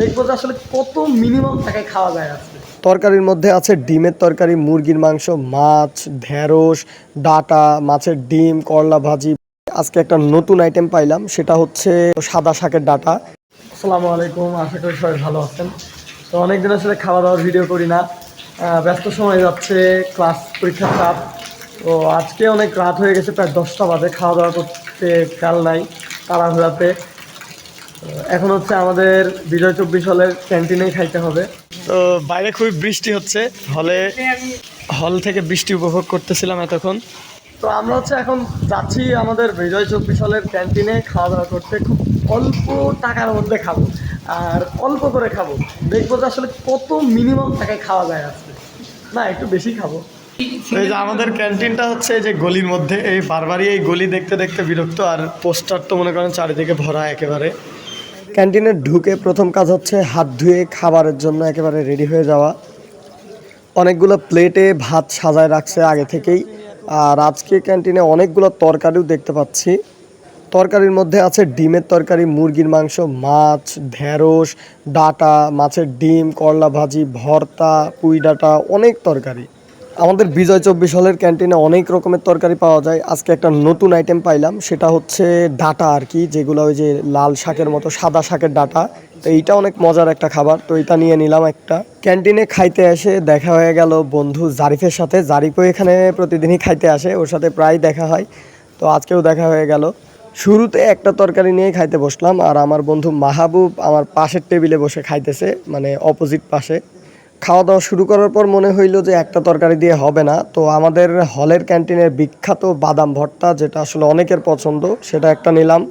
দেখব যে আসলে কত মিনিমাম টাকায় খাওয়া যায় আজকে। তরকারির মধ্যে আছে ডিমের তরকারি মুরগির মাংস মাছ ঢেঁড়স ডাটা মাছের ডিম করলা ভাজি। আজকে একটা নতুন আইটেম পাইলাম সেটা হচ্ছে সাদা শাকের ডাটা। আসসালামু আলাইকুম আশা করি সবাই ভালো আছেন। তো অনেকদিন আসলে খাওয়া দাওয়ার ভিডিও করি না। ব্যস্ত সময় যাচ্ছে ক্লাস পরীক্ষার চাপ। তো আজকে অনেক রাত হয়ে গেছে প্রায় দশটা বাজে। খাওয়া দাওয়া করতে খেয়াল নাই তাড়াহুড়াতে। এখন হচ্ছে আমাদের বিজয় চব্বিশ হলের ক্যান্টিনেই খাইতে হবে। তো বাইরে খুবই বৃষ্টি হচ্ছে হলে হল থেকে বৃষ্টি উপভোগ করতেছিলাম এতক্ষণ। তো আমরা হচ্ছে এখন যাচ্ছি আমাদের বিজয় চব্বিশ হলের ক্যান্টিনে খাওয়া দাওয়া করতে খুব অল্প টাকার মধ্যে খাব আর অল্প করে খাব। দেখব যে আসলে কত মিনিমাম টাকায় খাওয়া যায় আজকে। না একটু বেশি খাব। এই যে আমাদের ক্যান্টিনটা হচ্ছে এই যে গলির মধ্যে এই বারবারই এই গলি দেখতে দেখতে বিরক্ত আর পোস্টার তো মনে করেন চারিদিকে ভরা একেবারে। ক্যান্টিনে ঢুকে প্রথম কাজ হচ্ছে হাত ধুয়ে খাবারের জন্য একেবারে রেডি হয়ে যাওয়া। অনেকগুলো প্লেটে ভাত সাজায় রাখছে আগে থেকেই। আর আজকে ক্যান্টিনে অনেকগুলো তরকারিও দেখতে পাচ্ছি। তরকারির মধ্যে আছে ডিমের তরকারি, মুরগির মাংস, মাছ, ঢেঁড়স, ডাটা, মাছের ডিম, করলা ভাজি, ভর্তা, পুঁই ডাটা, অনেক তরকারি। আমাদের বিজয় চব্বিশ হলের ক্যান্টিনে অনেক রকমের তরকারি পাওয়া যায়। আজকে একটা নতুন আইটেম পাইলাম, সেটা হচ্ছে ডাটা আর কি, যেগুলো ওই যে লাল শাকের মতো সাদা শাকের ডাটা। তো এইটা অনেক মজার একটা খাবার, তো এটা নিয়ে নিলাম একটা। ক্যান্টিনে খাইতে এসে দেখা হয়ে গেল বন্ধু জারিফের সাথে। জারিফও এখানে প্রতিদিনই খাইতে আসে, ওর সাথে প্রায় দেখা হয়। তো আজকেও দেখা হয়ে গেল। শুরুতে একটা তরকারি নিয়ে খাইতে বসলাম, আর আমার বন্ধু মাহাবুব আমার পাশের টেবিলে বসে খাইতেছে মানে অপোজিট পাশে। খাওয়া দাওয়া শুরু করার পর মনে হইল যে একটা তরকারি দিয়ে হবে না। তো আমাদের হলের ক্যান্টিনের বিখ্যাত বাদাম ভর্তা, যেটা আসলে অনেকের পছন্দ, সেটা একটা নিলাম।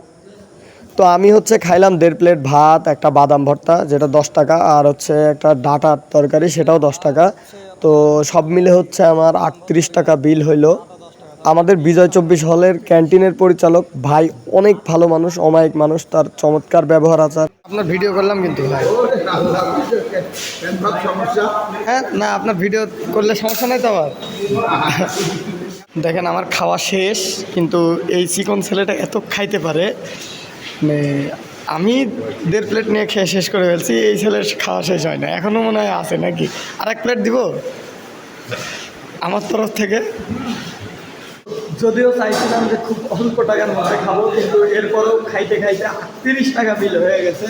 তো আমি হচ্ছে খাইলাম দেড় প্লেট ভাত, একটা বাদাম ভর্তা, যেটা দশ টাকা, আর হচ্ছে একটা ডাটার তরকারি, সেটাও দশ টাকা। তো সব মিলে হচ্ছে আমার আটত্রিশ টাকা বিল হইল। আমাদের বিজয় চব্বিশ হলের ক্যান্টিনের পরিচালক ভাই অনেক ভালো মানুষ অমায়িক মানুষ তার চমৎকার ব্যবহার আচার। আপনার ভিডিও করলাম কিন্তু ভাই। হ্যাঁ না আপনার ভিডিও করলে সমস্যা নেই তো আবার? দেখেন আমার খাওয়া শেষ কিন্তু এই চিকন ছেলেটা এত খাইতে পারে। মানে আমি দেড় প্লেট নিয়ে খেয়ে শেষ করে ফেলছি এই ছেলের খাওয়া শেষ হয় না। এখনও মনে হয় আছে নাকি? আর এক প্লেট দিব? আমার তরফ থেকে? যদিও চাইছিলাম যে খুব অল্প টাকার মধ্যে খাব, কিন্তু এরপরেও খাইতে খাইতে আটত্রিশ টাকা বিল হয়ে গেছে।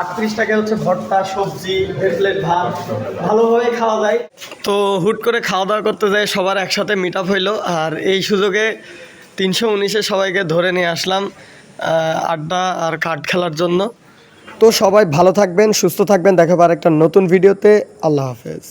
আটত্রিশ টাকা হচ্ছে ভর্তা, সবজি দেড় প্লেট ভাত ভালোভাবে খাওয়া যায়। তো হুট করে খাওয়া দাওয়া করতে যায় সবার একসাথে মিট আপ হইল। আর এই সুযোগে তিনশো উনিশে সবাইকে ধরে নিয়ে আসলাম আড্ডা আর কাঠ খেলার জন্য। তো সবাই ভালো থাকবেন, সুস্থ থাকবেন দেখাবার একটা নতুন ভিডিওতে আল্লাহ হাফেজ।